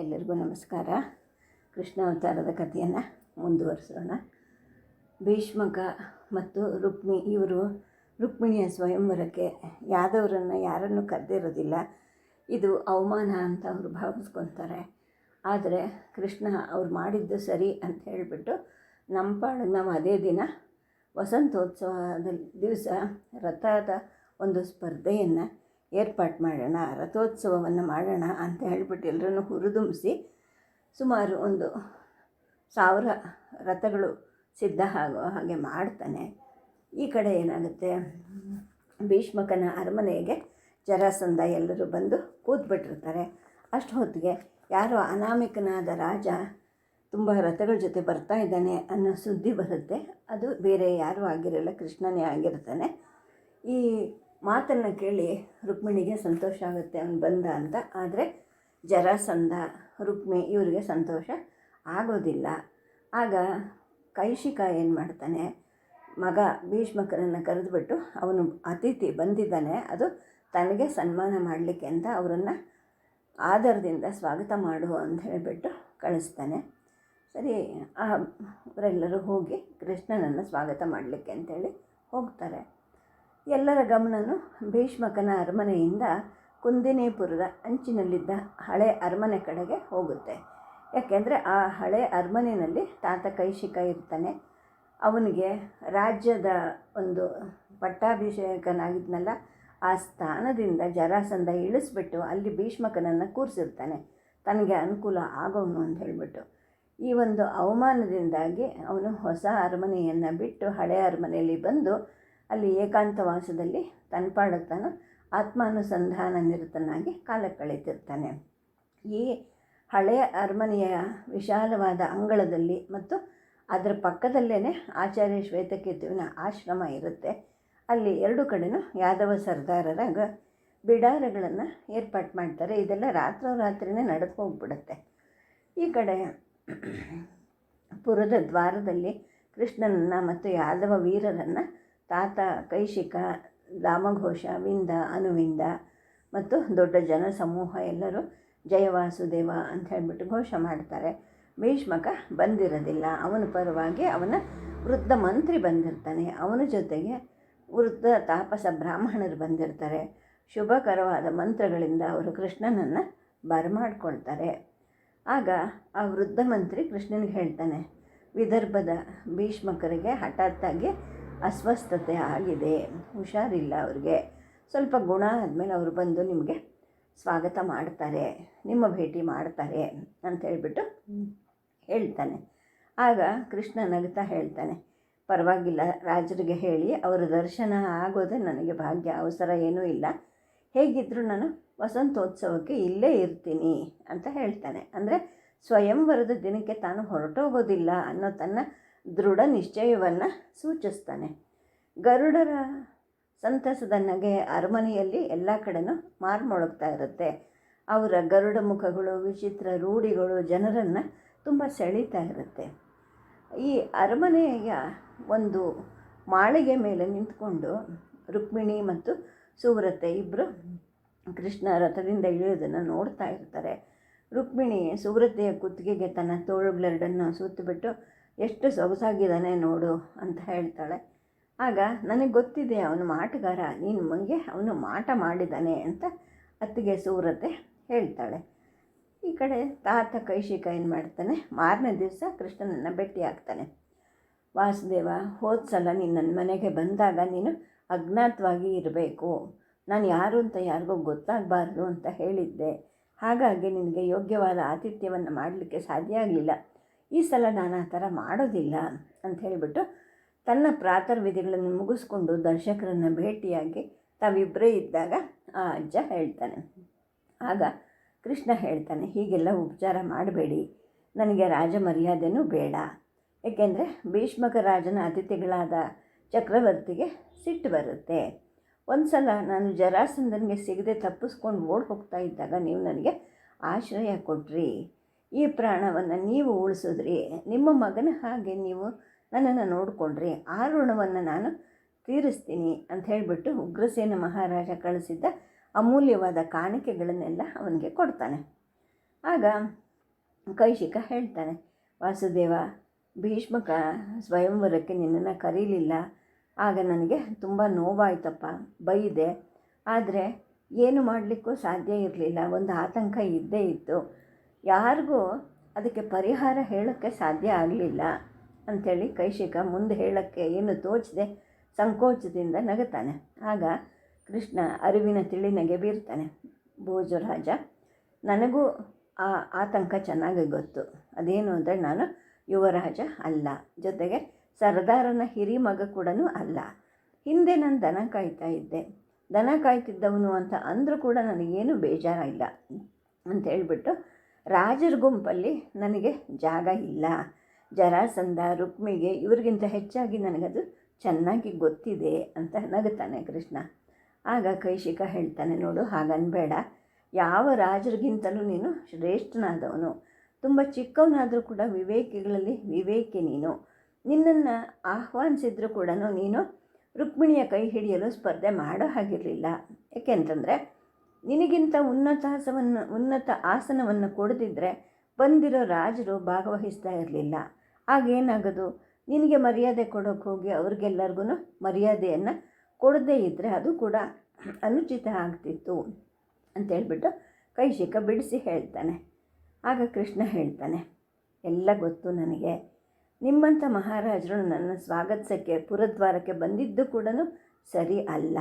ಎಲ್ಲರಿಗೂ ನಮಸ್ಕಾರ. ಕೃಷ್ಣಾವತಾರದ ಕಥೆಯನ್ನು ಮುಂದುವರಿಸೋಣ. ಭೀಷ್ಮಕ ಮತ್ತು ರುಕ್ಮಿ, ಇವರು ರುಕ್ಮಿಣಿಯ ಸ್ವಯಂವರಕ್ಕೆ ಯಾದವರನ್ನು ಯಾರನ್ನು ಕರೆದಿರೋದಿಲ್ಲ. ಇದು ಅವಮಾನ ಅಂತ ಅವರು ಭಾವಿಸ್ಕೊತಾರೆ. ಆದರೆ ಕೃಷ್ಣ ಅವ್ರು ಮಾಡಿದ್ದು ಸರಿ ಅಂತ ಹೇಳಿಬಿಟ್ಟು ನಮ್ಮ ಪಾಡಿಗೆ ನಾವು ಅದೇ ದಿನ ವಸಂತೋತ್ಸವದ ದಿವಸ ರಥದ ಒಂದು ಸ್ಪರ್ಧೆಯನ್ನು ಏರ್ಪಾಟ್ ಮಾಡೋಣ, ರಥೋತ್ಸವವನ್ನು ಮಾಡೋಣ ಅಂತ ಹೇಳಿಬಿಟ್ಟು ಎಲ್ಲರನ್ನು ಹುರಿದುಂಬಿಸಿ ಸುಮಾರು ಒಂದು ಸಾವಿರ ರಥಗಳು ಸಿದ್ಧ ಆಗೋ ಹಾಗೆ ಮಾಡ್ತಾನೆ. ಈ ಕಡೆ ಏನಾಗುತ್ತೆ? ಭೀಷ್ಮಕನ ಅರಮನೆಗೆ ಜರಾಸಂಧ ಎಲ್ಲರೂ ಬಂದು ಕೂತ್ಬಿಟ್ಟಿರ್ತಾರೆ. ಅಷ್ಟು ಹೊತ್ತಿಗೆ ಯಾರೋ ಅನಾಮಿಕನಾದ ರಾಜ ತುಂಬ ರಥಗಳ ಜೊತೆ ಬರ್ತಾ ಇದ್ದಾನೆ ಅನ್ನೋ ಸುದ್ದಿ ಬರುತ್ತೆ. ಅದು ಬೇರೆ ಯಾರೂ ಆಗಿರಲ್ಲ, ಕೃಷ್ಣನೇ ಆಗಿರ್ತಾನೆ. ಈ ಮಾತನ್ನು ಕೇಳಿ ರುಕ್ಮಿಣಿಗೆ ಸಂತೋಷ ಆಗುತ್ತೆ ಅವನು ಬಂದ ಅಂತ. ಆದರೆ ಜರಾಸಂಧ ರುಕ್ಮಿ ಇವರಿಗೆ ಸಂತೋಷ ಆಗೋದಿಲ್ಲ. ಆಗ ಕೈಶಿಕ ಏನು ಮಾಡ್ತಾನೆ, ಮಗ ಭೀಷ್ಮಕರನ್ನು ಕರೆದುಬಿಟ್ಟು ಅವನು ಅತಿಥಿ ಬಂದಿದ್ದಾನೆ. ಅದು ತನಗೆ ಸನ್ಮಾನ ಮಾಡಲಿಕ್ಕೆ ಅಂತ ಅವರನ್ನು ಆದರದಿಂದ ಸ್ವಾಗತ ಮಾಡು ಅಂತ ಹೇಳಿಬಿಟ್ಟು ಕಳಿಸ್ತಾನೆ. ಸರಿ ಅವರೆಲ್ಲರೂ ಹೋಗಿ ಕೃಷ್ಣನನ್ನು ಸ್ವಾಗತ ಮಾಡಲಿಕ್ಕೆ ಅಂತೇಳಿ ಹೋಗ್ತಾರೆ. ಎಲ್ಲರ ಗಮನನು ಭೀಷ್ಮಕನ ಅರಮನೆಯಿಂದ ಕುಂದಿನೇಪುರದ ಅಂಚಿನಲ್ಲಿದ್ದ ಹಳೆ ಅರಮನೆ ಕಡೆಗೆ ಹೋಗುತ್ತೆ. ಯಾಕೆಂದರೆ ಆ ಹಳೆ ಅರಮನೆಯಲ್ಲಿ ತಾತ ಕೈಶಿಕ ಇರ್ತಾನೆ. ಅವನಿಗೆ ರಾಜ್ಯದ ಒಂದು ಪಟ್ಟಾಭಿಷೇಕನಾಗಿದ್ನಲ್ಲ, ಆ ಸ್ಥಾನದಿಂದ ಜರಾಸಂಧ ಇಳಿಸ್ಬಿಟ್ಟು ಅಲ್ಲಿ ಭೀಷ್ಮಕನನ್ನು ಕೂರಿಸಿರ್ತಾನೆ. ತನಗೆ ಅನುಕೂಲ ಆಗೋನು ಅಂತ ಹೇಳಿಬಿಟ್ಟು. ಈ ಒಂದು ಅವಮಾನದಿಂದಾಗಿ ಅವನು ಹೊಸ ಅರಮನೆಯನ್ನು ಬಿಟ್ಟು ಹಳೆ ಅರಮನೆಯಲ್ಲಿ ಬಂದು ಅಲ್ಲಿ ಏಕಾಂತವಾಸದಲ್ಲಿ ತನ್ನ ಪಾಡಕ್ಕೆ ತಾನು ಆತ್ಮಾನುಸಂಧಾನ ನಿರತನಾಗಿ ಕಾಲ ಕಳೆತಿರ್ತಾನೆ ಈ ಹಳೆಯ ಅರಮನೆಯ ವಿಶಾಲವಾದ ಅಂಗಳದಲ್ಲಿ ಮತ್ತು ಅದರ ಪಕ್ಕದಲ್ಲೇ ಆಚಾರ್ಯ ಶ್ವೇತಕೇತುವಿನ ಆಶ್ರಮ ಇರುತ್ತೆ. ಅಲ್ಲಿ ಎರಡು ಕಡೆನೂ ಯಾದವ ಸರ್ದಾರರ ಬಿಡಾರಗಳನ್ನು ಏರ್ಪಾಟು ಮಾಡ್ತಾರೆ. ಇದೆಲ್ಲ ರಾತ್ರೋರಾತ್ರಿನೇ ನಡೆದು ಹೋಗ್ಬಿಡುತ್ತೆ. ಈ ಕಡೆ ಪುರದ ದ್ವಾರದಲ್ಲಿ ಕೃಷ್ಣನನ್ನು ಮತ್ತು ಯಾದವ ವೀರರನ್ನು ತಾತ ಕೈಶಿಕ ದಾಮಘೋಷ ವಿಂದ, ಅನುವಿಂದ ಮತ್ತು ದೊಡ್ಡ ಜನ ಸಮೂಹ ಎಲ್ಲರೂ ಜಯವಾಸುದೇವ ಅಂತ ಹೇಳಿಬಿಟ್ಟು ಘೋಷ ಮಾಡ್ತಾರೆ. ಭೀಷ್ಮಕ ಬಂದಿರೋದಿಲ್ಲ. ಅವನ ಪರವಾಗಿ ಅವನ ವೃದ್ಧ ಮಂತ್ರಿ ಬಂದಿರ್ತಾನೆ. ಅವನ ಜೊತೆಗೆ ವೃದ್ಧ ತಾಪಸ ಬ್ರಾಹ್ಮಣರು ಬಂದಿರ್ತಾರೆ. ಶುಭಕರವಾದ ಮಂತ್ರಗಳಿಂದ ಅವರು ಕೃಷ್ಣನನ್ನು ಬರಮಾಡ್ಕೊಳ್ತಾರೆ ಆಗ ಆ ವೃದ್ಧ ಮಂತ್ರಿ ಕೃಷ್ಣನಿಗೆ ಹೇಳ್ತಾನೆ, ವಿದರ್ಭದ ಭೀಷ್ಮಕರಿಗೆ ಹಠಾತ್ತಾಗಿ ಅಸ್ವಸ್ಥತೆ ಆಗಿದೆ, ಹುಷಾರಿಲ್ಲ ಅವ್ರಿಗೆ. ಸ್ವಲ್ಪ ಗುಣ ಆದಮೇಲೆ ಅವರು ಬಂದು ನಿಮಗೆ ಸ್ವಾಗತ ಮಾಡ್ತಾರೆ, ನಿಮ್ಮ ಭೇಟಿ ಮಾಡ್ತಾರೆ ಅಂತ ಹೇಳಿಬಿಟ್ಟು ಹೇಳ್ತಾನೆ. ಆಗ ಕೃಷ್ಣ ನಗ್ತಾ ಹೇಳ್ತಾನೆ, ಪರವಾಗಿಲ್ಲ ರಾಜರಿಗೆ ಹೇಳಿ, ಅವರ ದರ್ಶನ ಆಗೋದೇ ನನಗೆ ಭಾಗ್ಯ, ಅವಸರ ಏನೂ ಇಲ್ಲ. ಹೇಗಿದ್ದರೂ ನಾನು ವಸಂತೋತ್ಸವಕ್ಕೆ ಇಲ್ಲೇ ಇರ್ತೀನಿ ಅಂತ ಹೇಳ್ತಾನೆ. ಅಂದರೆ ಸ್ವಯಂವರದ ದಿನಕ್ಕೆ ತಾನು ಹೊರಟೋಗೋದಿಲ್ಲ ಅನ್ನೋ ತನ್ನ ದೃಢ ನಿಶ್ಚಯವನ್ನು ಸೂಚಿಸ್ತಾನೆ. ಗರುಡರ ಸಂತಸದ ನಗೆ ಅರಮನೆಯಲ್ಲಿ ಎಲ್ಲ ಕಡೆನೂ ಮಾರ್ಮೊಳಗ್ತಾ ಇರುತ್ತೆ. ಅವರ ಗರುಡ ಮುಖಗಳು, ವಿಚಿತ್ರ ರೂಢಿಗಳು ಜನರನ್ನು ತುಂಬ ಸೆಳೀತಾ ಇರುತ್ತೆ. ಈ ಅರಮನೆಯ ಒಂದು ಮಾಳಿಗೆ ಮೇಲೆ ನಿಂತ್ಕೊಂಡು ರುಕ್ಮಿಣಿ ಮತ್ತು ಸುವ್ರತೆ ಇಬ್ಬರು ಕೃಷ್ಣ ರಥದಿಂದ ಇಳಿಯೋದನ್ನು ನೋಡ್ತಾ ಇರ್ತಾರೆ. ರುಕ್ಮಿಣಿ ಸುವ್ರತೆಯ ಕುತ್ತಿಗೆಗೆ ತನ್ನ ತೋಳುಗಳೆರಡನ್ನು ಸುತ್ತಬಿಟ್ಟು ಎಷ್ಟು ಸೊಗಸಾಗಿದ್ದಾನೆ ನೋಡು ಅಂತ ಹೇಳ್ತಾಳೆ. ಆಗ ನನಗೆ ಗೊತ್ತಿದೆ ಅವನು ಮಾಟಗಾರ, ನೀನು ಮಂಗೆ ಅವನು ಮಾಟ ಮಾಡಿದ್ದಾನೆ ಅಂತ ಅತ್ತಿಗೆ ಸೂರತೆ ಹೇಳ್ತಾಳೆ. ಈ ಕಡೆ ತಾತ ಕೈಶಿಕ ಏನು ಮಾಡ್ತಾನೆ, ಮಾರನೇ ದಿವಸ ಕೃಷ್ಣನನ್ನು ಭೇಟಿ ಆಗ್ತಾನೆ. ವಾಸುದೇವ, ಹೋದ ಸಲ ನೀನು ನನ್ನ ಮನೆಗೆ ಬಂದಾಗ ನೀನು ಅಜ್ಞಾತವಾಗಿ ಇರಬೇಕು. ನಾನು ಯಾರು ಅಂತ ಯಾರಿಗೂ ಗೊತ್ತಾಗಬಾರ್ದು ಅಂತ ಹೇಳಿದ್ದೆ. ಹಾಗಾಗಿ ನಿನಗೆ ಯೋಗ್ಯವಾದ ಆತಿಥ್ಯವನ್ನು ಮಾಡಲಿಕ್ಕೆ ಸಾಧ್ಯ ಆಗಲಿಲ್ಲ. ಈ ಸಲ ನಾನು ಆ ಥರ ಮಾಡೋದಿಲ್ಲ ಅಂತ ಹೇಳಿಬಿಟ್ಟು ತನ್ನ ಪ್ರಾತರ್ವಿಧಿಗಳನ್ನು ಮುಗಿಸ್ಕೊಂಡು ದರ್ಶಕರನ್ನು ಭೇಟಿಯಾಗಿ ತಾವಿಬ್ಬರೇ ಇದ್ದಾಗ ಆ ಅಜ್ಜ ಹೇಳ್ತಾನೆ. ಆಗ ಕೃಷ್ಣ ಹೇಳ್ತಾನೆ, ಹೀಗೆಲ್ಲ ಉಪಚಾರ ಮಾಡಬೇಡಿ. ನನಗೆ ರಾಜ ಮರ್ಯಾದೆನೂ ಬೇಡ. ಏಕೆಂದರೆ ಭೀಷ್ಮಕ ರಾಜನ ಅತಿಥಿಗಳಾದ ಚಕ್ರವರ್ತಿಗೆ ಸಿಟ್ಟು ಬರುತ್ತೆ. ಒಂದು ಸಲ ನಾನು ಜರಾಸಂದನಿಗೆ ಸಿಗದೆ ತಪ್ಪಿಸ್ಕೊಂಡು ಓಡಿ ಹೋಗ್ತಾ ಇದ್ದಾಗ ನೀವು ನನಗೆ ಆಶ್ರಯ ಕೊಟ್ರಿ. ಈ ಪ್ರಾಣವನ್ನು ನೀವು ಉಳಿಸಿದ್ರಿ, ನಿಮ್ಮ ಮಗನ ಹಾಗೆ ನೀವು ನನ್ನನ್ನು ನೋಡಿಕೊಂಡ್ರಿ, ಆ ಋಣವನ್ನು ನಾನು ತೀರಿಸ್ತೀನಿ ಅಂತ ಹೇಳಿಬಿಟ್ಟು ಉಗ್ರಸೇನ ಮಹಾರಾಜ ಕಳಿಸಿದ್ದ ಅಮೂಲ್ಯವಾದ ಕಾಣಿಕೆಗಳನ್ನೆಲ್ಲ ಅವನಿಗೆ ಕೊಡ್ತಾನೆ. ಆಗ ಕೈಶಿಕ ಹೇಳ್ತಾನೆ, ವಾಸುದೇವ, ಭೀಷ್ಮಕ ಸ್ವಯಂವರಕ್ಕೆ ನಿನ್ನನ್ನು ಕರೀಲಿಲ್ಲ. ಆಗ ನನಗೆ ತುಂಬ ನೋವಾಯ್ತಪ್ಪ, ಬೈದೆ. ಆದರೆ ಏನು ಮಾಡಲಿಕ್ಕೂ ಸಾಧ್ಯ ಇರಲಿಲ್ಲ. ಒಂದು ಆತಂಕ ಇದ್ದೇ ಇತ್ತು. ಯಾರಿಗೂ ಅದಕ್ಕೆ ಪರಿಹಾರ ಹೇಳೋಕ್ಕೆ ಸಾಧ್ಯ ಆಗಲಿಲ್ಲ ಅಂಥೇಳಿ ಕೈಶಿಕ ಮುಂದೆ ಹೇಳೋಕ್ಕೆ ಏನು ತೋಚದೆ ಸಂಕೋಚದಿಂದ ನಗುತ್ತಾನೆ ಆಗ ಕೃಷ್ಣ ಅರಿವಿನ ತಿಳಿನಗೆ ಬೀರ್ತಾನೆ. ಭೋಜರಾಜ ನನಗೂ ಆ ಆತಂಕ ಚೆನ್ನಾಗಿ ಗೊತ್ತು. ಅದೇನು ಅಂದರೆ ನಾನು ಯುವರಾಜ ಅಲ್ಲ. ಜೊತೆಗೆ ಸರ್ದಾರನ ಹಿರಿ ಮಗ ಕೂಡ ಅಲ್ಲ. ಹಿಂದೆ ನಾನು ದನ ಕಾಯ್ತಾ ಇದ್ದೆ. ದನ ಕಾಯ್ತಿದ್ದವನು ಅಂತ ಅಂದರೂ ಕೂಡ ನನಗೇನು ಬೇಜಾರಿಲ್ಲ ಅಂತ ಹೇಳ್ಬಿಟ್ಟು ರಾಜರ ಗುಂಪಲ್ಲಿ ನನಗೆ ಜಾಗ ಇಲ್ಲ. ಜರಾಸಂಧ, ರುಕ್ಮಿಗೆ ಇವ್ರಿಗಿಂತ ಹೆಚ್ಚಾಗಿ ನನಗದು ಚೆನ್ನಾಗಿ ಗೊತ್ತಿದೆ ಅಂತ ನಗುತ್ತಾನೆ ಕೃಷ್ಣ. ಆಗ ಕೈಶಿಕ ಹೇಳ್ತಾನೆ, ನೋಡು, ಹಾಗನ್ಬೇಡ. ಯಾವ ರಾಜರಿಗಿಂತಲೂ ನೀನು ಶ್ರೇಷ್ಠನಾದವನು. ತುಂಬ ಚಿಕ್ಕವನಾದರೂ ಕೂಡ ವಿವೇಕಿಗಳಲ್ಲಿ ವಿವೇಕಿ ನೀನು. ನಿನ್ನನ್ನು ಆಹ್ವಾನಿಸಿದ್ರೂ ಕೂಡ ನೀನು ರುಕ್ಮಿಣಿಯ ಕೈ ಹಿಡಿಯಲು ಸ್ಪರ್ಧೆ ಮಾಡೋ ಹಾಗಿರಲಿಲ್ಲ. ಏಕೆಂತಂದರೆ ನಿನಗಿಂತ ಉನ್ನತಾಸವನ್ನು ಉನ್ನತ ಆಸನವನ್ನು ಕೊಡದಿದ್ದರೆ ಬಂದಿರೋ ರಾಜರು ಭಾಗವಹಿಸ್ತಾ ಇರಲಿಲ್ಲ. ಆಗೇನಾಗೋದು ನಿನಗೆ ಮರ್ಯಾದೆ ಕೊಡೋಕೆ ಹೋಗಿ ಅವ್ರಿಗೆಲ್ಲರಿಗೂ ಮರ್ಯಾದೆಯನ್ನು ಕೊಡದೇ ಇದ್ದರೆ ಅದು ಕೂಡ ಅನುಚಿತ ಆಗ್ತಿತ್ತು ಅಂತೇಳ್ಬಿಟ್ಟು ಕೈಶಿಕ ಬಿಡಿಸಿ ಹೇಳ್ತಾನೆ. ಆಗ ಕೃಷ್ಣ ಹೇಳ್ತಾನೆ, ಎಲ್ಲ ಗೊತ್ತು ನನಗೆ. ನಿಮ್ಮಂಥ ಮಹಾರಾಜರು ನನ್ನ ಸ್ವಾಗತಿಸೋಕ್ಕೆ, ಪುರದ್ವಾರಕ್ಕೆ ಬಂದಿದ್ದು ಕೂಡ ಸರಿ ಅಲ್ಲ.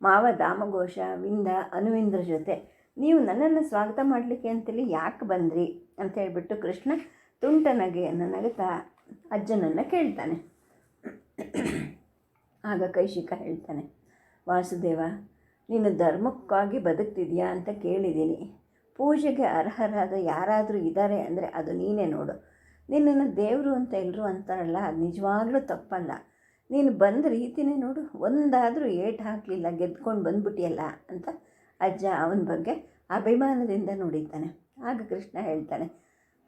ಮಾವ ದಾಮಘೋಷ, ವಿಂದ, ಅನುವಿಂದ್ರ ಜೊತೆ. ನೀವು ನನ್ನನ್ನು ಸ್ವಾಗತ ಮಾಡಲಿಕ್ಕೆ ಅಂತೇಳಿ ಯಾಕೆ ಬಂದ್ರಿ? ಅಂತ ಹೇಳಿಬಿಟ್ಟು ಕೃಷ್ಣ ತುಂಟ ನಗೆಯನ್ನು ನಗುತ್ತಾ ಅಜ್ಜನನ್ನು ಕೇಳ್ತಾನೆ. ಆಗ ಕೈಶಿಕ ಹೇಳ್ತಾನೆ, ವಾಸುದೇವ, ನೀನು ಧರ್ಮಕ್ಕಾಗಿ ಬದುಕ್ತಿದ್ಯಾ ಅಂತ ಕೇಳಿದ್ದೀನಿ. ಪೂಜೆಗೆ ಅರ್ಹರಾದ ಯಾರಾದರೂ ಇದ್ದಾರೆ ಅಂದರೆ ಅದು ನೀನೇ ನೋಡು. ನಿನ್ನನ್ನು ದೇವರು ಅಂತ ಎಲ್ಲರೂ ಅಂತಾರಲ್ಲ, ಅದು ನಿಜವಾಗ್ಲೂ ತಪ್ಪಲ್ಲ. ನೀನು ಬಂದ ರೀತಿನೇ ನೋಡು, ಒಂದಾದರೂ ಏಟು ಹಾಕಲಿಲ್ಲ, ಗೆದ್ಕೊಂಡು ಬಂದ್ಬಿಟ್ಟಿಯಲ್ಲ ಅಂತ ಅಜ್ಜ ಅವನ ಬಗ್ಗೆ ಅಭಿಮಾನದಿಂದ ನೋಡಿದ್ದಾನೆ. ಆಗ ಕೃಷ್ಣ ಹೇಳ್ತಾನೆ,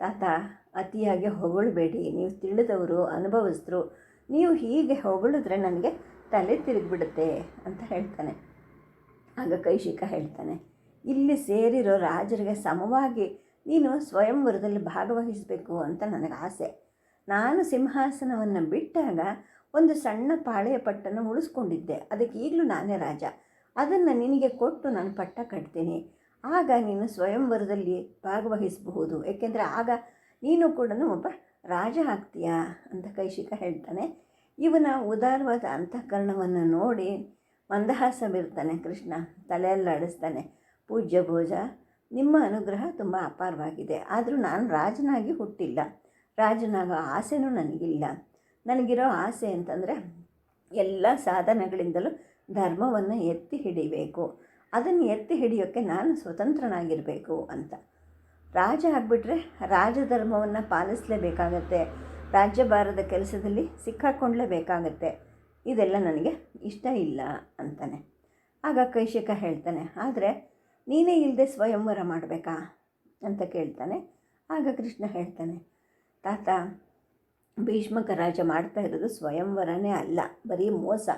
ತಾತ, ಅತಿಯಾಗಿ ಹೊಗಳಬೇಡಿ, ನೀವು ತಿಳಿದವರು ಅನುಭವಿಸಿದ್ರು ನೀವು ಹೀಗೆ ಹೊಗಳಿದ್ರೆ ನನಗೆ ತಲೆ ತಿರುಗಿಬಿಡುತ್ತೆ ಅಂತ ಹೇಳ್ತಾನೆ. ಆಗ ಕೈಶಿಕ ಹೇಳ್ತಾನೆ, ಇಲ್ಲಿ ಸೇರಿರೋ ರಾಜರಿಗೆ ಸಮವಾಗಿ ನೀನು ಸ್ವಯಂವರದಲ್ಲಿ ಭಾಗವಹಿಸಬೇಕು ಅಂತ ನನಗೆ ಆಸೆ ನಾನು ಸಿಂಹಾಸನವನ್ನು ಬಿಟ್ಟಾಗ ಒಂದು ಸಣ್ಣ ಪಾಳೆಯ ಪಟ್ಟನ್ನು ಉಳಿಸ್ಕೊಂಡಿದ್ದೆ ಅದಕ್ಕೆ ಈಗಲೂ ನಾನೇ ರಾಜ. ಅದನ್ನು ನಿನಗೆ ಕೊಟ್ಟು ನಾನು ಪಟ್ಟ ಕಟ್ತೀನಿ. ಆಗ ನೀನು ಸ್ವಯಂವರದಲ್ಲಿ ಭಾಗವಹಿಸಬಹುದು. ಏಕೆಂದರೆ ಆಗ ನೀನು ಕೂಡ ಒಬ್ಬ ರಾಜ ಆಗ್ತೀಯಾ? ಅಂತ ಕೈಶಿಕ ಹೇಳ್ತಾನೆ. ಇವನ ಉದಾರವಾದ ಅಂತಃಕರಣವನ್ನು ನೋಡಿ ಮಂದಹಾಸ ಬೀರ್ತಾನೆ ಕೃಷ್ಣ ತಲೆಯಲ್ಲಾಡಿಸ್ತಾನೆ ಪೂಜ್ಯ ಭೋಜ, ನಿಮ್ಮ ಅನುಗ್ರಹ ತುಂಬ ಅಪಾರವಾಗಿದೆ. ಆದರೂ ನಾನು ರಾಜನಾಗಿ ಹುಟ್ಟಿಲ್ಲ. ರಾಜನಾಗೋ ಆಸೆನೂ ನನಗಿಲ್ಲ. ನನಗಿರೋ ಆಸೆ ಅಂತಂದರೆ ಎಲ್ಲ ಸಾಧನಗಳಿಂದಲೂ ಧರ್ಮವನ್ನು ಎತ್ತಿ ಹಿಡಿಬೇಕು. ಅದನ್ನು ಎತ್ತಿ ಹಿಡಿಯೋಕ್ಕೆ ನಾನು ಸ್ವತಂತ್ರನಾಗಿರಬೇಕು ಅಂತ. ರಾಜ ಆಗಿಬಿಟ್ರೆ ರಾಜಧರ್ಮವನ್ನು ಪಾಲಿಸಲೇಬೇಕಾಗತ್ತೆ. ರಾಜ್ಯಭಾರದ ಕೆಲಸದಲ್ಲಿ ಸಿಕ್ಕಾಕೊಂಡ್ಲೇಬೇಕಾಗತ್ತೆ. ಇದೆಲ್ಲ ನನಗೆ ಇಷ್ಟ ಇಲ್ಲ ಅಂತಾನೆ. ಆಗ ಕೈಶಿಕ ಹೇಳ್ತಾನೆ, ಆದರೆ ನೀನೇ ಇಲ್ಲದೆ ಸ್ವಯಂವರ ಮಾಡಬೇಕಾ? ಅಂತ ಕೇಳ್ತಾನೆ. ಆಗ ಕೃಷ್ಣ ಹೇಳ್ತಾನೆ, ತಾತ ಭೀಷ್ಮಕ ರಾಜ ಮಾಡ್ತಾ ಇರೋದು ಸ್ವಯಂವರನೇ ಅಲ್ಲ, ಬರೀ ಮೋಸ.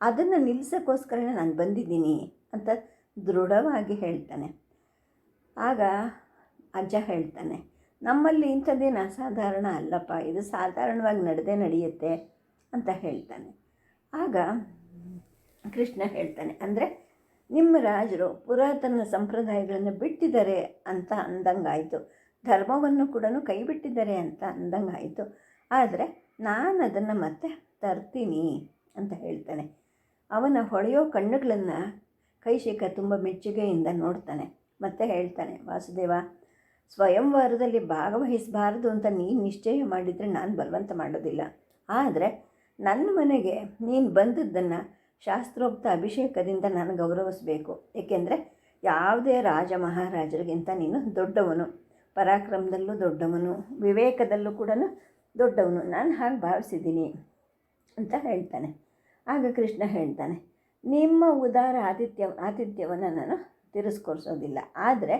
ಅದನ್ನು ನಿಲ್ಲಿಸೋಕ್ಕೋಸ್ಕರನೇ ನಾನು ಬಂದಿದ್ದೀನಿ ಅಂತ ದೃಢವಾಗಿ ಹೇಳ್ತಾನೆ. ಆಗ ಅಜ್ಜ ಹೇಳ್ತಾನೆ, ನಮ್ಮಲ್ಲಿ ಇಂಥದ್ದೇನು ಅಸಾಧಾರಣ ಅಲ್ಲಪ್ಪ, ಇದು ಸಾಧಾರಣವಾಗಿ ನಡೆದೇ ನಡೆಯುತ್ತೆ ಅಂತ ಹೇಳ್ತಾನೆ. ಆಗ ಕೃಷ್ಣ ಹೇಳ್ತಾನೆ, ಅಂದರೆ ನಿಮ್ಮ ರಾಜರು ಪುರಾತನ ಸಂಪ್ರದಾಯಗಳನ್ನು ಬಿಟ್ಟಿದ್ದಾರೆ ಅಂತ ಅಂದಂಗಾಯಿತು. ಧರ್ಮವನ್ನು ಕೂಡ ಕೈಬಿಟ್ಟಿದ್ದಾರೆ ಅಂತ ಅಂದಂಗಾಯಿತು. ಆದರೆ ನಾನು ಅದನ್ನು ಮತ್ತೆ ತರ್ತೀನಿ ಅಂತ ಹೇಳ್ತಾನೆ. ಅವನ ಹೊಳೆಯೋ ಕಣ್ಣುಗಳನ್ನು ಕೈಶಿಕ ತುಂಬ ಮೆಚ್ಚುಗೆಯಿಂದ ನೋಡ್ತಾನೆ. ಮತ್ತೆ ಹೇಳ್ತಾನೆ, ವಾಸುದೇವ, ಸ್ವಯಂವರದಲ್ಲಿ ಭಾಗವಹಿಸಬಾರದು ಅಂತ ನೀನು ನಿಶ್ಚಯ ಮಾಡಿದರೆ ನಾನು ಬಲವಂತ ಮಾಡೋದಿಲ್ಲ. ಆದರೆ ನನ್ನ ಮನೆಗೆ ನೀನು ಬಂದದ್ದನ್ನು ಶಾಸ್ತ್ರೋಕ್ತ ಅಭಿಷೇಕದಿಂದ ನಾನು ಗೌರವಿಸಬೇಕು. ಏಕೆಂದರೆ ಯಾವುದೇ ರಾಜ ಮಹಾರಾಜರಿಗಿಂತ ನೀನು ದೊಡ್ಡವನು. ಪರಾಕ್ರಮದಲ್ಲೂ ದೊಡ್ಡವನು. ವಿವೇಕದಲ್ಲೂ ಕೂಡ ದೊಡ್ಡವನು, ನಾನು ಹಾಗೆ ಭಾವಿಸಿದ್ದೀನಿ ಅಂತ ಹೇಳ್ತಾನೆ. ಆಗ ಕೃಷ್ಣ ಹೇಳ್ತಾನೆ, ನಿಮ್ಮ ಉದಾರ ಆತಿಥ್ಯ, ಆತಿಥ್ಯವನ್ನು ನಾನು ತಿರಸ್ಕರಿಸೋದಿಲ್ಲ. ಆದರೆ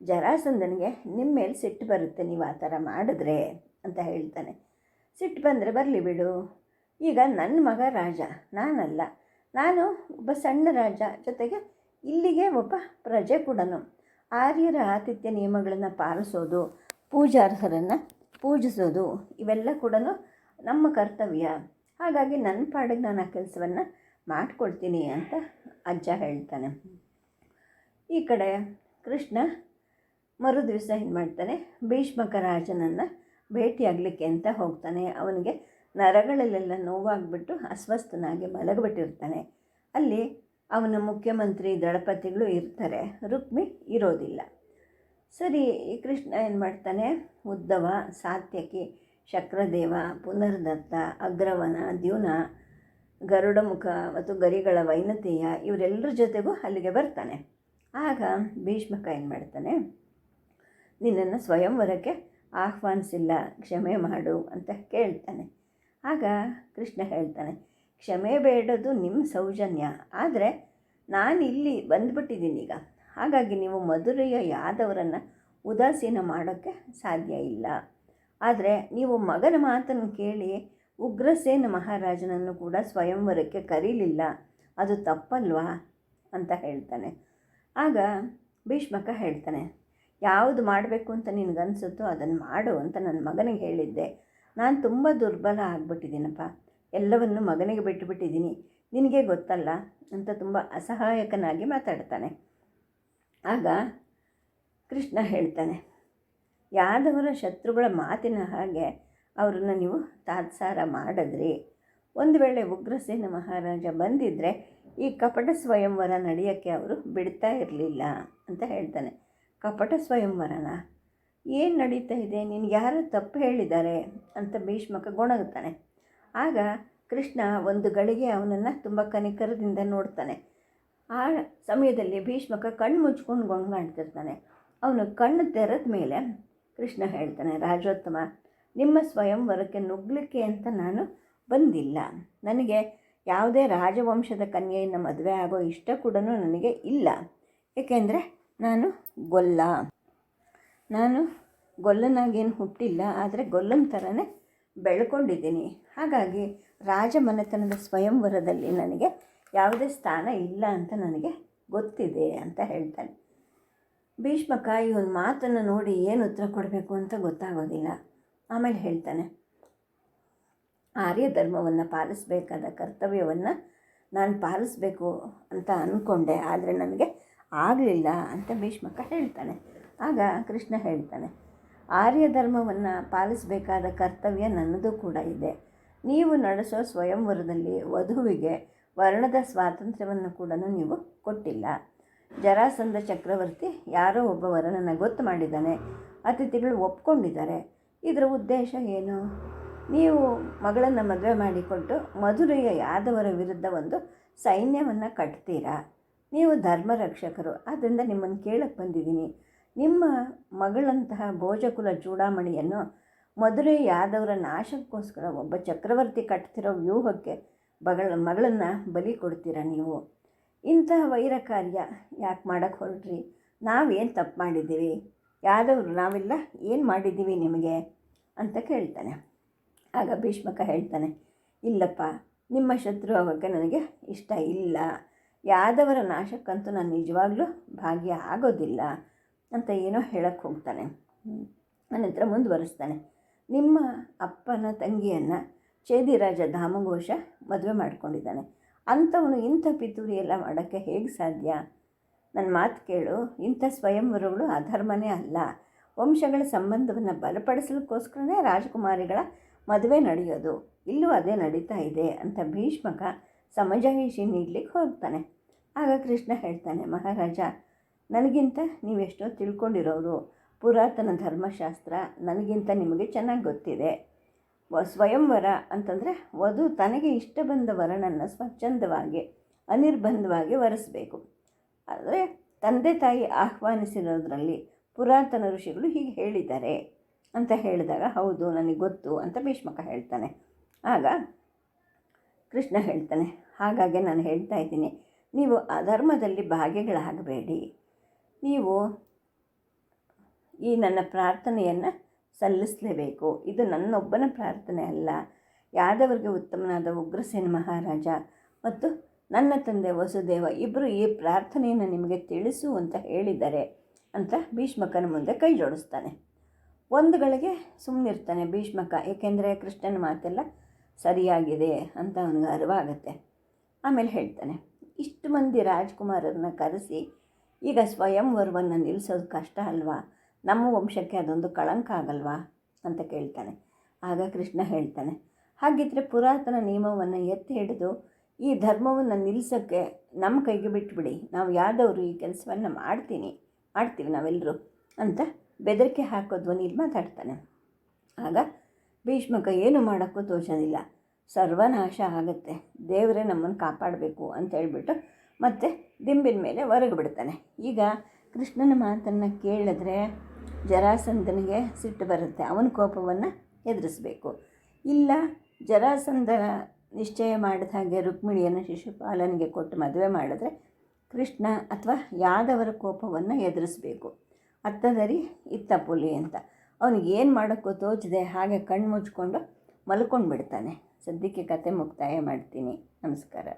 ಜರಾಸಂದನಿಗೆ ನಿಮ್ಮ ಮೇಲೆ ಸಿಟ್ಟು ಬರುತ್ತೆ ನೀವು ಆ ಥರ ಮಾಡಿದ್ರೆ ಅಂತ ಹೇಳ್ತಾನೆ. ಸಿಟ್ಟು ಬಂದರೆ ಬರಲಿ ಬಿಡು. ಈಗ ನನ್ನ ಮಗ ರಾಜ, ನಾನಲ್ಲ. ನಾನು ಒಬ್ಬ ಸಣ್ಣ ರಾಜ, ಜೊತೆಗೆ ಇಲ್ಲಿಗೆ ಒಬ್ಬ ಪ್ರಜೆ ಕೂಡ ಆರ್ಯರ ಆತಿಥ್ಯ ನಿಯಮಗಳನ್ನು ಪಾಲಿಸೋದು, ಪೂಜಾರ್ಹರನ್ನು ಪೂಜಿಸೋದು ಇವೆಲ್ಲ ಕೂಡ ನಮ್ಮ ಕರ್ತವ್ಯ. ಹಾಗಾಗಿ ನನ್ನ ಪಾಡಿಗೆ ನಾನು ಆ ಕೆಲಸವನ್ನು ಮಾಡಿಕೊಡ್ತೀನಿ ಅಂತ ಅಜ್ಜ ಹೇಳ್ತಾನೆ. ಈ ಕಡೆ ಕೃಷ್ಣ ಮರುದಿವಸ ಏನು ಮಾಡ್ತಾನೆ. ಭೀಷ್ಮಕ ರಾಜನನ್ನು ಭೇಟಿಯಾಗಲಿಕ್ಕೆ ಅಂತ ಹೋಗ್ತಾನೆ. ಅವನಿಗೆ ನರಗಳಲ್ಲೆಲ್ಲ ನೋವಾಗ್ಬಿಟ್ಟು ಅಸ್ವಸ್ಥನಾಗಿ ಮಲಗಿಬಿಟ್ಟಿರ್ತಾನೆ. ಅಲ್ಲಿ ಅವನ ಮುಖ್ಯಮಂತ್ರಿ, ದಳಪತಿಗಳು ಇರ್ತಾರೆ. ರುಕ್ಮಿ ಇರೋದಿಲ್ಲ. ಸರಿ, ಕೃಷ್ಣ ಏನು ಮಾಡ್ತಾನೆ? ಉದ್ದವ, ಸಾತ್ಯಕಿ, ಶಕ್ರದೇವ, ಪುನರ್ದತ್ತ, ಅಗ್ರವನ, ದ್ಯುನ, ಗರುಡಮುಖ ಮತ್ತು ಗರಿಗಳ ವೈನತೆಯ ಇವರೆಲ್ಲರ ಜೊತೆಗೂ ಅಲ್ಲಿಗೆ ಬರ್ತಾನೆ. ಆಗ ಭೀಷ್ಮಕ ಏನು ಮಾಡ್ತಾನೆ? ನಿನ್ನನ್ನು ಸ್ವಯಂವರಕ್ಕೆ ಆಹ್ವಾನಿಸಿಲ್ಲ, ಕ್ಷಮೆ ಮಾಡು ಅಂತ ಕೇಳ್ತಾನೆ. ಆಗ ಕೃಷ್ಣ ಹೇಳ್ತಾನೆ, ಕ್ಷಮೆ ಬೇಡೋದು ನಿಮ್ಮ ಸೌಜನ್ಯ. ಆದರೆ ನಾನು ಇಲ್ಲಿ ಬಂದ್ಬಿಟ್ಟಿದ್ದೀನಿ ಈಗ ಹಾಗಾಗಿ ನೀವು ಮಧುರೆಯ ಯಾದವರನ್ನು ಉದಾಸೀನ ಮಾಡೋಕ್ಕೆ ಸಾಧ್ಯ ಇಲ್ಲ. ಆದರೆ ನೀವು ಮಗನ ಮಾತನ್ನು ಕೇಳಿ ಉಗ್ರಸೇನ ಮಹಾರಾಜನನ್ನು ಕೂಡ ಸ್ವಯಂವರಕ್ಕೆ ಕರೀಲಿಲ್ಲ. ಅದು ತಪ್ಪಲ್ವಾ? ಅಂತ ಹೇಳ್ತಾನೆ. ಆಗ ಭೀಷ್ಮಕ ಹೇಳ್ತಾನೆ, ಯಾವುದು ಮಾಡಬೇಕು ಅಂತ ನಿನಗನ್ಸುತ್ತೋ ಅದನ್ನು ಮಾಡು ಅಂತ ನನ್ನ ಮಗನಿಗೆ ಹೇಳಿದ್ದೆ. ನಾನು ತುಂಬ ದುರ್ಬಲ ಆಗಿಬಿಟ್ಟಿದ್ದೀನಪ್ಪ. ಎಲ್ಲವನ್ನು ಮಗನಿಗೆ ಬಿಟ್ಟುಬಿಟ್ಟಿದ್ದೀನಿ ನಿನಗೆ ಗೊತ್ತಲ್ಲ? ಅಂತ ತುಂಬ ಅಸಹಾಯಕನಾಗಿ ಮಾತಾಡ್ತಾನೆ. ಆಗ ಕೃಷ್ಣ ಹೇಳ್ತಾನೆ, ಯಾದವರ ಶತ್ರುಗಳ ಮಾತಿನ ಹಾಗೆ ಅವರನ್ನು ನೀವು ತಾತ್ಸಾರ ಮಾಡಿದ್ರಿ. ಒಂದು ವೇಳೆ ಉಗ್ರಸೇನ ಮಹಾರಾಜ ಬಂದಿದ್ದರೆ ಈ ಕಪಟ ಸ್ವಯಂವರ ನಡೆಯೋಕ್ಕೆ ಅವರು ಬಿಡ್ತಾ ಇರಲಿಲ್ಲ ಅಂತ ಹೇಳ್ತಾನೆ. ಕಪಟ ಸ್ವಯಂವರನ? ಏನು ನಡೀತಾ ಇದೆ? ನೀನು ಯಾರು ತಪ್ಪು ಹೇಳಿದ್ದಾರೆ ಅಂತ ಭೀಷ್ಮಕ ಗೊಣಗುತ್ತಾನೆ. ಆಗ ಕೃಷ್ಣ ಒಂದು ಗಳಿಗೆ ಅವನನ್ನು ತುಂಬ ಕನಿಕರದಿಂದ ನೋಡ್ತಾನೆ. ಆ ಸಮಯದಲ್ಲಿ ಭೀಷ್ಮಕ ಕಣ್ಣು ಮುಚ್ಕೊಂಡು ಗೊಣಗಾಡ್ತಿರ್ತಾನೆ ಅವನು ಕಣ್ಣು ತೆರೆದ ಮೇಲೆ ಕೃಷ್ಣ ಹೇಳ್ತಾನೆ, ರಾಜೋತ್ತಮ, ನಿಮ್ಮ ಸ್ವಯಂವರಕ್ಕೆ ನುಗ್ಗಲಿಕ್ಕೆ ಅಂತ ನಾನು ಬಂದಿಲ್ಲ. ನನಗೆ ಯಾವುದೇ ರಾಜವಂಶದ ಕನ್ಯೆಯನ್ನು ಮದುವೆ ಆಗೋ ಇಷ್ಟ ಕೂಡ ನನಗೆ ಇಲ್ಲ. ಏಕೆಂದರೆ ನಾನು ಗೊಲ್ಲ. ನಾನು ಗೊಲ್ಲನಾಗೇನು ಹುಟ್ಟಿಲ್ಲ, ಆದರೆ ಗೊಲ್ಲನ ಥರನೇ ಬೆಳ್ಕೊಂಡಿದ್ದೀನಿ. ಹಾಗಾಗಿ ರಾಜಮನೆತನದ ಸ್ವಯಂವರದಲ್ಲಿ ನನಗೆ ಯಾವುದೇ ಸ್ಥಾನ ಇಲ್ಲ ಅಂತ ನನಗೆ ಗೊತ್ತಿದೆ ಅಂತ ಹೇಳ್ತಾನೆ. ಭೀಷ್ಮಕ, ಇವನ ಮಾತನ್ನು ನೋಡಿ ಏನು ಉತ್ತರ ಕೊಡಬೇಕು ಅಂತ ಗೊತ್ತಾಗೋದಿಲ್ಲ. ಆಮೇಲೆ ಹೇಳ್ತಾನೆ ಆರ್ಯ ಧರ್ಮವನ್ನು ಪಾಲಿಸಬೇಕಾದ ಕರ್ತವ್ಯವನ್ನು ನಾನು ಪಾಲಿಸಬೇಕು ಅಂತ ಅಂದ್ಕೊಂಡೆ ಆದರೆ ನನಗೆ ಆಗಲಿಲ್ಲ ಅಂತ ಭೀಷ್ಮಕ ಹೇಳ್ತಾನೆ. ಆಗ ಕೃಷ್ಣ ಹೇಳ್ತಾನೆ ಆರ್ಯ ಧರ್ಮವನ್ನು ಪಾಲಿಸಬೇಕಾದ ಕರ್ತವ್ಯ ನನ್ನದು ಕೂಡ ಇದೆ. ನೀವು ನಡೆಸೋ ಸ್ವಯಂವರದಲ್ಲಿ ವಧುವಿಗೆ ವರ್ಣದ ಸ್ವಾತಂತ್ರ್ಯವನ್ನು ಕೂಡ ನೀವು ಕೊಟ್ಟಿಲ್ಲ. ಜರಾಸಂಧ ಚಕ್ರವರ್ತಿ ಯಾರೋ ಒಬ್ಬ ವರನನ್ನು ಗೊತ್ತು ಮಾಡಿದ್ದಾನೆ. ಅತಿಥಿಗಳು ಒಪ್ಕೊಂಡಿದ್ದಾರೆ. ಇದರ ಉದ್ದೇಶ ಏನು? ನೀವು ಮಗಳನ್ನು ಮದುವೆ ಮಾಡಿಕೊಟ್ಟು ಮಧುರೆಯ ಯಾದವರ ವಿರುದ್ಧ ಒಂದು ಸೈನ್ಯವನ್ನು ಕಟ್ತೀರಾ? ನೀವು ಧರ್ಮ ರಕ್ಷಕರು ಆದ್ದರಿಂದ ನಿಮ್ಮನ್ನು ಕೇಳಕ್ಕೆ ಬಂದಿದ್ದೀನಿ. ನಿಮ್ಮ ಮಗಳಂತಹ ಭೋಜಕುಲ ಚೂಡಾಮಣಿಯನ್ನು ಮಧುರೆ ಯಾದವರ ನಾಶಕ್ಕೋಸ್ಕರ ಒಬ್ಬ ಚಕ್ರವರ್ತಿ ಕಟ್ತಿರೋ ವ್ಯೂಹಕ್ಕೆ ಬಗಳ ಮಗಳನ್ನು ಬಲಿ ಕೊಡ್ತೀರಾ ನೀವು? ಇಂತಹ ವೈರ ಕಾರ್ಯ ಯಾಕೆ ಮಾಡೋಕ್ಕೆ ಹೊರಟ್ರಿ? ನಾವೇನು ತಪ್ಪು ಮಾಡಿದ್ದೀವಿ? ಯಾದವರು ನಾವೆಲ್ಲ ಏನು ಮಾಡಿದ್ದೀವಿ ನಿಮಗೆ? ಅಂತ ಕೇಳ್ತಾನೆ. ಆಗ ಭೀಷ್ಮಕ ಹೇಳ್ತಾನೆ, ಇಲ್ಲಪ್ಪ, ನಿಮ್ಮ ಶತ್ರು ಆಗೋಕ್ಕೆ ನನಗೆ ಇಷ್ಟ ಇಲ್ಲ. ಯಾದವರ ನಾಶಕ್ಕಂತೂ ನಾನು ನಿಜವಾಗ್ಲೂ ಭಾಗ್ಯ ಆಗೋದಿಲ್ಲ ಅಂತ ಏನೋ ಹೇಳಕ್ಕೆ ಹೋಗ್ತಾನೆ. ಅನಂತರ ಮುಂದುವರಿಸ್ತಾನೆ, ನಿಮ್ಮ ಅಪ್ಪನ ತಂಗಿಯನ್ನು ಚೇದಿರಾಜ ಧಾಮಘೋಷ ಮದುವೆ ಮಾಡ್ಕೊಂಡಿದ್ದಾನೆ. ಅಂಥವನು ಇಂಥ ಪಿತೂರಿ ಎಲ್ಲ ಮಾಡೋಕ್ಕೆ ಹೇಗೆ ಸಾಧ್ಯ? ನನ್ನ ಮಾತು ಕೇಳು. ಇಂಥ ಸ್ವಯಂವರಗಳು ಅಧರ್ಮನೇ ಅಲ್ಲ. ವಂಶಗಳ ಸಂಬಂಧವನ್ನು ಬಲಪಡಿಸಲಿಕ್ಕೋಸ್ಕರನೇ ರಾಜಕುಮಾರಿಗಳ ಮದುವೆ ನಡೆಯೋದು. ಇಲ್ಲೂ ಅದೇ ನಡೀತಾ ಇದೆ ಅಂತ ಭೀಷ್ಮಕ ಸಮಜಾಯಿಷಿ ನೀಡಲಿಕ್ಕೆ ಹೋಗ್ತಾನೆ. ಆಗ ಕೃಷ್ಣ ಹೇಳ್ತಾನೆ, ಮಹಾರಾಜ, ನನಗಿಂತ ನೀವೆಷ್ಟೋ ತಿಳ್ಕೊಂಡಿರೋರು. ಪುರಾತನ ಧರ್ಮಶಾಸ್ತ್ರ ನನಗಿಂತ ನಿಮಗೆ ಚೆನ್ನಾಗಿ ಗೊತ್ತಿದೆ. ಸ್ವಯಂವರ ಅಂತಂದರೆ ವಧು ತನಗೆ ಇಷ್ಟ ಬಂದ ವರನನ್ನು ಸ್ವಚ್ಛಂದವಾಗಿ, ಅನಿರ್ಬಂಧವಾಗಿ ವರಿಸಬೇಕು. ಆದರೆ ತಂದೆ ತಾಯಿ ಆಹ್ವಾನಿಸಿರೋದ್ರಲ್ಲಿ ಪುರಾತನ ಋಷಿಗಳು ಹೀಗೆ ಹೇಳಿದ್ದಾರೆ ಅಂತ ಹೇಳಿದಾಗ, ಹೌದು, ನನಗೆ ಗೊತ್ತು ಅಂತ ಭೀಷ್ಮಕ ಹೇಳ್ತಾನೆ. ಆಗ ಕೃಷ್ಣ ಹೇಳ್ತಾನೆ, ಹಾಗಾಗಿ ನಾನು ಹೇಳ್ತಾ ಇದ್ದೀನಿ, ನೀವು ಅಧರ್ಮದಲ್ಲಿ ಭಾಗಿಗಳಾಗಬೇಡಿ. ನೀವು ಈ ನನ್ನ ಪ್ರಾರ್ಥನೆಯನ್ನು ಸಲ್ಲಿಸಲೇಬೇಕು. ಇದು ನನ್ನೊಬ್ಬನ ಪ್ರಾರ್ಥನೆ ಅಲ್ಲ. ಯಾದವರಿಗೆ ಉತ್ತಮನಾದ ಉಗ್ರಸೇನ ಮಹಾರಾಜ ಮತ್ತು ನನ್ನ ತಂದೆ ವಸುದೇವ ಇಬ್ಬರು ಈ ಪ್ರಾರ್ಥನೆಯನ್ನು ನಿಮಗೆ ತಿಳಿಸು ಅಂತ ಹೇಳಿದ್ದಾರೆ ಅಂತ ಭೀಷ್ಮಕನ ಮುಂದೆ ಕೈ ಜೋಡಿಸ್ತಾನೆ. ಒಂದು ಗಳಿಗೆ ಸುಮ್ಮನಿರ್ತಾನೆ ಭೀಷ್ಮಕ, ಏಕೆಂದರೆ ಕೃಷ್ಣನ ಮಾತೆಲ್ಲ ಸರಿಯಾಗಿದೆ ಅಂತ ಅವನಿಗೆ ಅರಿವಾಗುತ್ತೆ. ಆಮೇಲೆ ಹೇಳ್ತಾನೆ, ಇಷ್ಟು ಮಂದಿ ರಾಜ್ಕುಮಾರರನ್ನ ಕರೆಸಿ ಈಗ ಸ್ವಯಂವರವನ್ನು ನಿಲ್ಲಿಸೋದು ಕಷ್ಟ ಅಲ್ವಾ? ನಮ್ಮ ವಂಶಕ್ಕೆ ಅದೊಂದು ಕಳಂಕ ಆಗಲ್ವಾ? ಅಂತ ಕೇಳ್ತಾನೆ. ಆಗ ಕೃಷ್ಣ ಹೇಳ್ತಾನೆ ಹಾಗಿದ್ದರೆ ಪುರಾತನ ನಿಯಮವನ್ನು ಎತ್ತಿ ಹಿಡಿದು ಈ ಧರ್ಮವನ್ನು ನಿಲ್ಲಿಸೋಕ್ಕೆ ನಮ್ಮ ಕೈಗೆ ಬಿಟ್ಬಿಡಿ. ನಾವು ಯಾವ್ದವರು ಈ ಕೆಲಸವನ್ನು ಮಾಡ್ತೀನಿ, ಮಾಡ್ತೀವಿ ನಾವೆಲ್ಲರೂ ಅಂತ ಬೆದರಿಕೆ ಹಾಕೋ ಧ್ವನಿಲಿ ಮಾತಾಡ್ತಾನೆ. ಆಗ ಭೀಷ್ಮಕ, ಏನು ಮಾಡೋಕ್ಕೂ ತೋಚೋದಿಲ್ಲ ಸರ್ವನಾಶ ಆಗುತ್ತೆ. ದೇವರೇ ನಮ್ಮನ್ನು ಕಾಪಾಡಬೇಕು ಅಂತ ಹೇಳ್ಬಿಟ್ಟು ಮತ್ತೆ ದಿಂಬಿನ ಮೇಲೆ ಹೊರಗೆ ಬಿಡ್ತಾನೆ ಈಗ ಕೃಷ್ಣನ ಮಾತನ್ನು ಕೇಳಿದ್ರೆ ಜರಾಸಂಧನಿಗೆ ಸಿಟ್ಟು ಬರುತ್ತೆ. ಅವನ ಕೋಪವನ್ನು ಎದುರಿಸಬೇಕು. ಇಲ್ಲ ಜರಾಸಂದನ ನಿಶ್ಚಯ ಮಾಡಿದ ಹಾಗೆ ರುಕ್ಮಿಣಿಯನ್ನು ಶಿಶುಪಾಲನಿಗೆ ಕೊಟ್ಟು ಮದುವೆ ಮಾಡಿದ್ರೆ ಕೃಷ್ಣ ಅಥವಾ ಯಾದವರ ಕೋಪವನ್ನು ಎದುರಿಸಬೇಕು. ಅತ್ತದರಿ, ಇತ್ತ ಪುಲಿ ಅಂತ. ಅವನಿಗೆ ಏನು ಮಾಡೋಕ್ಕೂ ತೋಚದೆ ಹಾಗೆ ಕಣ್ಣು ಮುಚ್ಕೊಂಡು ಮಲ್ಕೊಂಡು ಬಿಡ್ತಾನೆ ಸದ್ಯಕ್ಕೆ ಕತೆ ಮುಕ್ತಾಯ ಮಾಡ್ತೀನಿ. ನಮಸ್ಕಾರ.